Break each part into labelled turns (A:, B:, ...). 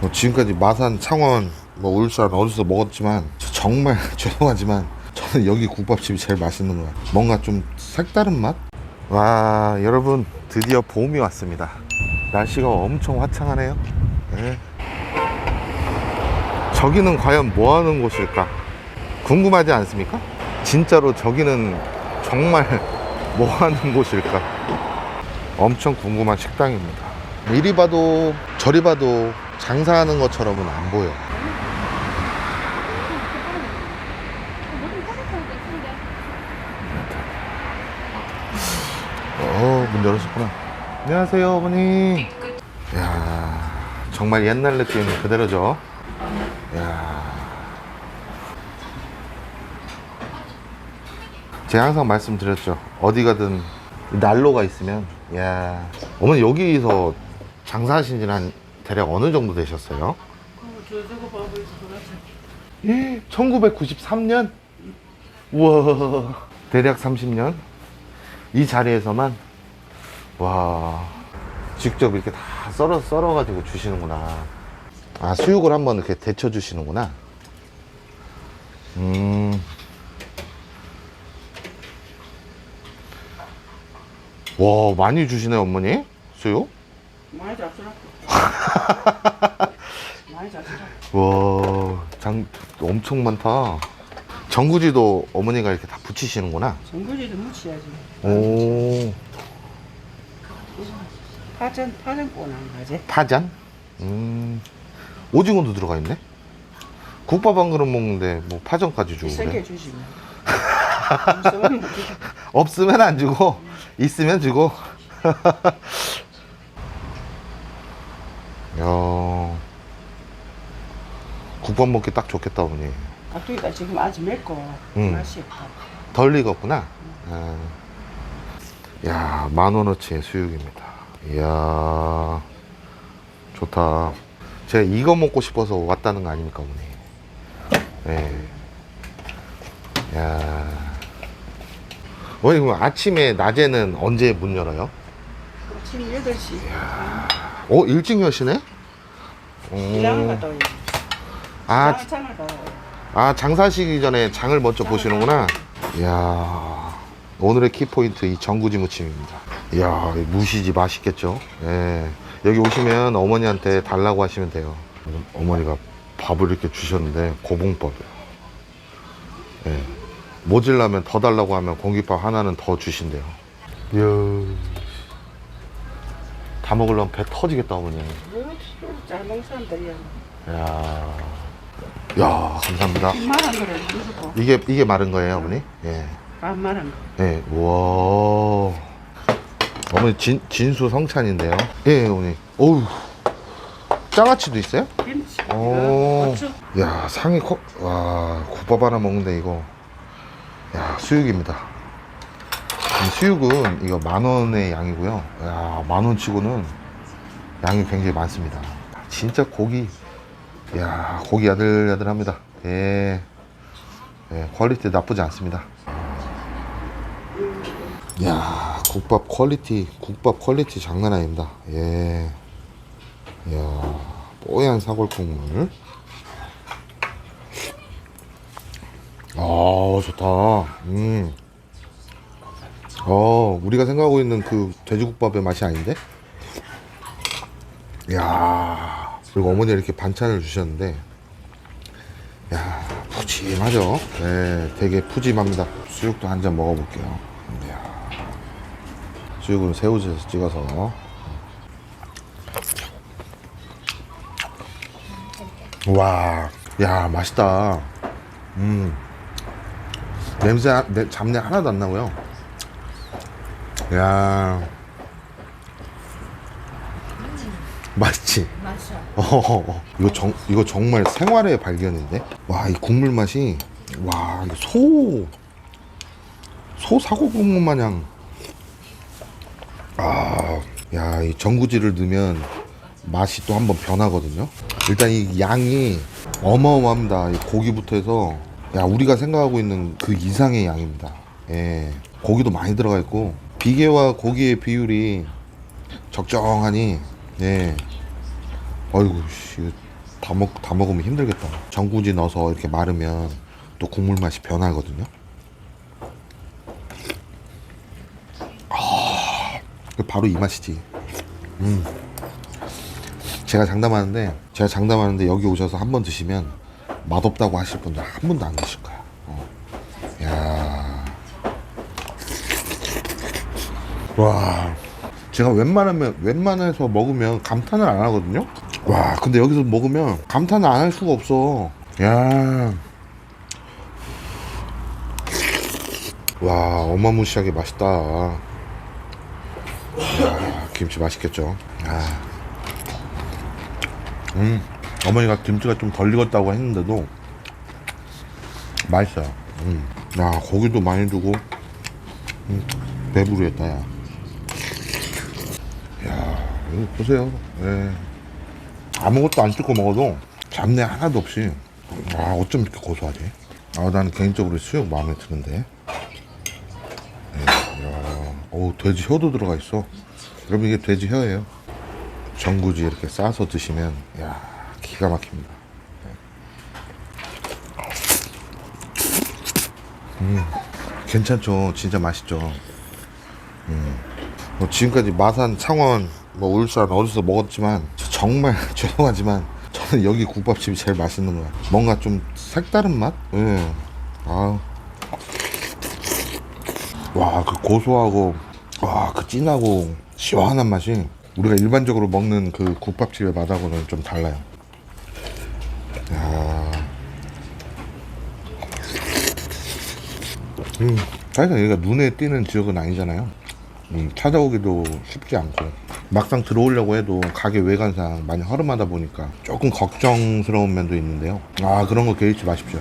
A: 뭐 지금까지 마산, 창원, 뭐 울산 어디서 먹었지만 저 정말 죄송하지만 저는 여기 국밥집이 제일 맛있는 거야. 뭔가 좀 색다른 맛? 와 여러분 드디어 봄이 왔습니다. 날씨가 엄청 화창하네요. 네. 저기는 과연 뭐 하는 곳일까? 궁금하지 않습니까? 진짜로 저기는 정말 뭐 하는 곳일까? 엄청 궁금한 식당입니다. 이리 봐도 저리 봐도 장사하는 것처럼은 안 보여. 어, 문 열었었구나. 안녕하세요, 어머니. 야 정말 옛날 느낌 그대로죠. 야 제가 항상 말씀드렸죠. 어디 가든 난로가 있으면, 야 어머니 여기서 장사하신 지는 한 대략 어느 정도 되셨어요? 예, 1993년? 우와, 대략 30년? 이 자리에서만? 와, 직접 이렇게 다 썰어, 썰어가지고 주시는구나. 아, 수육을 한번 이렇게 데쳐 주시는구나. 음. 와, 많이 주시네, 어머니? 수육?
B: 많이 잡수라. 많이.
A: 와, 장 엄청 많다. 전구지도 어머니가 이렇게 다 붙이시는구나.
B: 전구지도 묻혀야지.
A: 오,
B: 파전 파전 꼬는 거지.
A: 파전? 음, 오징어도 들어가 있네. 국밥 한 그릇 먹는데 뭐 파전까지 주고 그래.
B: 주시면.
A: 없으면 안 주고 있으면 주고. 야, 국밥 먹기 딱 좋겠다 어머니.
B: 각도기가 지금 아주 맵고
A: 음.
B: 맛이 없다.
A: 덜 익었구나. 아. 야, 만 원어치의 수육입니다. 이야, 좋다. 제가 이거 먹고 싶어서 왔다는 거 아닙니까, 어머니? 네. 야. 어머니, 그럼 아침에, 낮에는 언제 문 열어요?
B: 아침 8시.
A: 어, 일찍 여시네? 오.
B: 갔다 오지.
A: 아,
B: 장을 장을 가.
A: 아, 장사하시기 전에 장을 먼저 보시는구나. 이야, 오늘의 키포인트 이 전구지 무침입니다. 이야, 이 무시지 맛있겠죠? 예. 여기 오시면 어머니한테 달라고 하시면 돼요. 어머니가 밥을 이렇게 주셨는데, 고봉밥이요. 예. 모질라면 더 달라고 하면 공깃밥 하나는 더 주신대요. 이야, 다 먹으려면 배 터지겠다, 어머니.
B: 잘 먹는 사람들이야.
A: 이야, 야 감사합니다.
B: 말한 거를 누르고
A: 이게 이게 마른 거예요, 어머니? 예.
B: 반 말한 거.
A: 예. 우와. 어머니 진 진수 성찬인데요. 예, 어머니. 어우. 장아찌도 있어요?
B: 김치.
A: 오. 야, 상이 커. 와, 국밥 하나 먹는데 이거. 야, 수육입니다. 이 수육은 이거 만 원의 양이고요. 야, 만 원치고는 양이 굉장히 많습니다. 진짜 고기. 야, 고기 야들야들합니다. 예. 예, 퀄리티 나쁘지 않습니다. 야, 국밥 퀄리티, 국밥 퀄리티 장난 아닙니다. 예. 야, 뽀얀 사골 국물. 아, 좋다. 음. 어, 우리가 생각하고 있는 그 돼지국밥의 맛이 아닌데? 야 그리고 어머니 이렇게 반찬을 주셨는데, 야 푸짐하죠? 네, 되게 푸짐합니다. 수육도 한 잔 먹어볼게요. 이야. 수육은 새우젓 찍어서. 와, 야, 맛있다. 음. 냄새, 하- 내- 잡내 하나도 안 나고요. 야. 맛있지?
C: 맛있어.
A: 어, 이거 정, 이거 정말 생활의 발견인데? 와, 이 국물 맛이, 와, 이거 소, 소 사고 국물 마냥. 아, 야, 이 전구지를 넣으면 맛이 또 한번 변하거든요. 일단 이 양이 어마어마합니다. 이 고기부터 해서, 야, 우리가 생각하고 있는 그 이상의 양입니다. 예. 고기도 많이 들어가 있고, 비계와 고기의 비율이 적정하니, 예. 아이고 씨, 이거 다 먹, 다 먹으면 힘들겠다. 전구지 넣어서 이렇게 마르면 또 국물 맛이 변하거든요. 아, 바로 이 맛이지. 음. 제가 장담하는데, 제가 장담하는데 여기 오셔서 한 번 드시면 맛없다고 하실 분들 한 분도 안 계실 거야. 어. 야. 와. 제가 웬만하면 웬만해서 먹으면 감탄을 안 하거든요. 와, 근데 여기서 먹으면 감탄을 안 할 수가 없어. 야. 와, 어마무시하게 맛있다. 야, 김치 맛있겠죠. 아. 음, 어머니가 김치가 좀 덜 익었다고 했는데도 맛있어요. 음. 야, 고기도 많이 주고, 음, 배부르겠다, 야. 야, 이거 보세요. 예. 아무것도 안 찍고 먹어도 잡내 하나도 없이. 아, 어쩜 이렇게 고소하지? 아, 나는 개인적으로 수육 마음에 드는데. 예, 야, 오, 돼지 혀도 들어가 있어. 여러분, 이게 돼지 혀예요. 전구지 이렇게 싸서 드시면, 야, 기가 막힙니다. 음, 괜찮죠? 진짜 맛있죠? 뭐 지금까지 마산, 창원, 뭐 울산 어디서 먹었지만 저 정말 죄송하지만 저는 여기 국밥집이 제일 맛있는 것 같아요. 뭔가 좀 색다른 맛? 예. 아. 와, 그 고소하고 와, 그 진하고 시원한 맛이 우리가 일반적으로 먹는 그 국밥집의 맛하고는 좀 달라요. 야. 음, 사실상 여기가 눈에 띄는 지역은 아니잖아요. 음, 찾아오기도 쉽지 않고 막상 들어오려고 해도 가게 외관상 많이 허름하다 보니까 조금 걱정스러운 면도 있는데요. 아 그런 거 개의치 마십시오.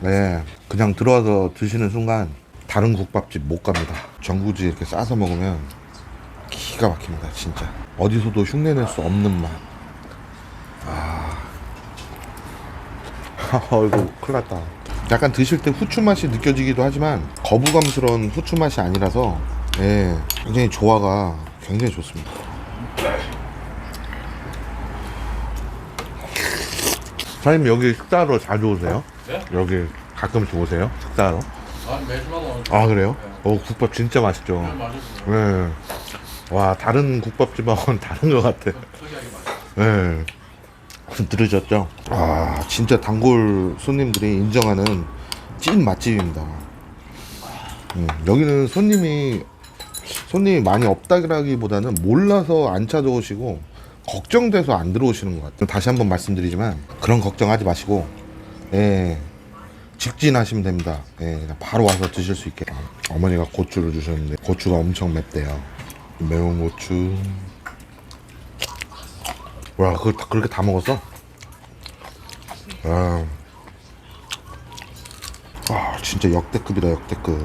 A: 네, 그냥 들어와서 드시는 순간 다른 국밥집 못 갑니다. 전구지 이렇게 싸서 먹으면 기가 막힙니다, 진짜. 어디서도 흉내낼 수 없는 맛. 아, 어이구 큰일 났다. 약간 드실 때 후추 맛이 느껴지기도 하지만 거부감스러운 후추 맛이 아니라서 예, 굉장히 조화가 굉장히 좋습니다. 사장님 여기 식사하러 자주 오세요?
C: 네?
A: 여기 가끔씩 오세요? 식사하러?
C: 아 매주마다 오는
A: 아 그래요? 어 국밥 진짜 맛있죠.
C: 맛있어요.
A: 네. 와 다른 국밥집하고는 다른 것 같아.
C: 특이하게 맛있어요.
A: 네. 들으셨죠? 아 진짜 단골 손님들이 인정하는 찐 맛집입니다. 음, 여기는 손님이 손님이 많이 없다기보다는 몰라서 안 찾아오시고 걱정돼서 안 들어오시는 것 같아요. 다시 한번 말씀드리지만 그런 걱정하지 마시고 예, 직진하시면 됩니다. 예, 바로 와서 드실 수 있게. 어머니가 고추를 주셨는데 고추가 엄청 맵대요. 매운 고추. 와, 그걸 다, 그렇게 다 먹었어? 아, 와, 진짜 역대급이다, 역대급.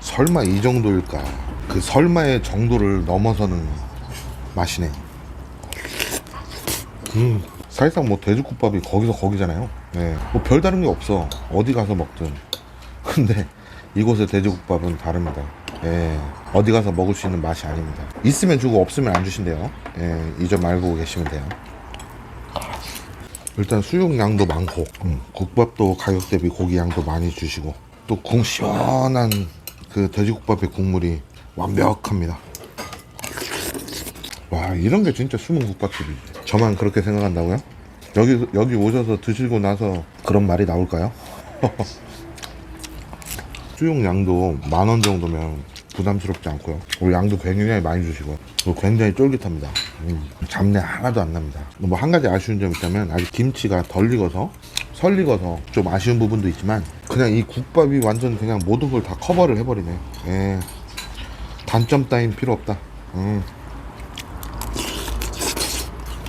A: 설마 이 정도일까? 그 설마의 정도를 넘어서는 맛이네. 음, 사실상 뭐 돼지국밥이 거기서 거기잖아요. 네, 뭐 별다른 게 없어. 어디 가서 먹든. 근데 이곳의 돼지국밥은 다릅니다. 예, 어디 가서 먹을 수 있는 맛이 아닙니다. 있으면 주고 없으면 안 주신대요. 예, 이 점 알고 계시면 돼요. 일단 수육 양도 많고 음, 국밥도 가격 대비 고기 양도 많이 주시고 또 국 시원한 그 돼지국밥의 국물이 완벽합니다. 와 이런 게 진짜 숨은 국밥집이지. 저만 그렇게 생각한다고요? 여기 여기 오셔서 드시고 나서 그런 말이 나올까요? 수육 양도 만 원 정도면 부담스럽지 않고요. 그리고 양도 굉장히 많이 주시고 그리고 굉장히 쫄깃합니다. 음, 잡내 하나도 안 납니다. 뭐 한 가지 아쉬운 점이 있다면 아직 김치가 덜 익어서 설 익어서 좀 아쉬운 부분도 있지만 그냥 이 국밥이 완전 그냥 모든 걸 다 커버를 해버리네. 예. 단점 따윈 필요 없다. 음.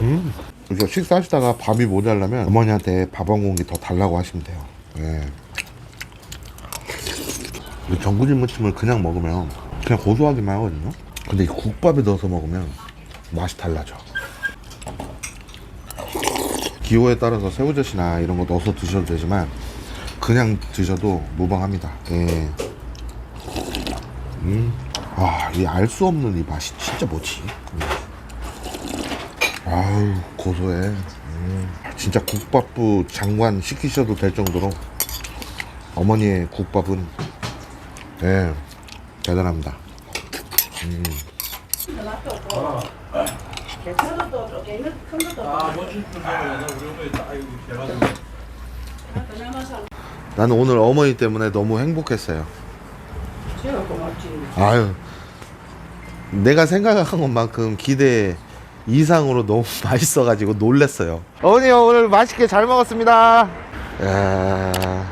A: 음. 그래서 식사하시다가 밥이 모자라면 어머니한테 밥 한 공기 더 달라고 하시면 돼요. 예. 이 전구지 무침을 그냥 먹으면 그냥 고소하기만 하거든요. 근데 이 국밥에 넣어서 먹으면 맛이 달라져. 기호에 따라서 새우젓이나 이런 거 넣어서 드셔도 되지만 그냥 드셔도 무방합니다. 예. 음. 아, 이 알 수 없는 이 맛이 진짜 뭐지? 음. 아우, 고소해. 음. 음, 진짜 국밥부 장관 시키셔도 될 정도로 어머니의 국밥은 예 대단합니다.
C: 나.
B: 남아서
A: 나는 오늘 어머니 때문에 너무 행복했어요. 아유, 내가 생각한 것만큼 기대 이상으로 너무 맛있어가지고 놀랬어요. 어머니 오늘 맛있게 잘 먹었습니다. 야,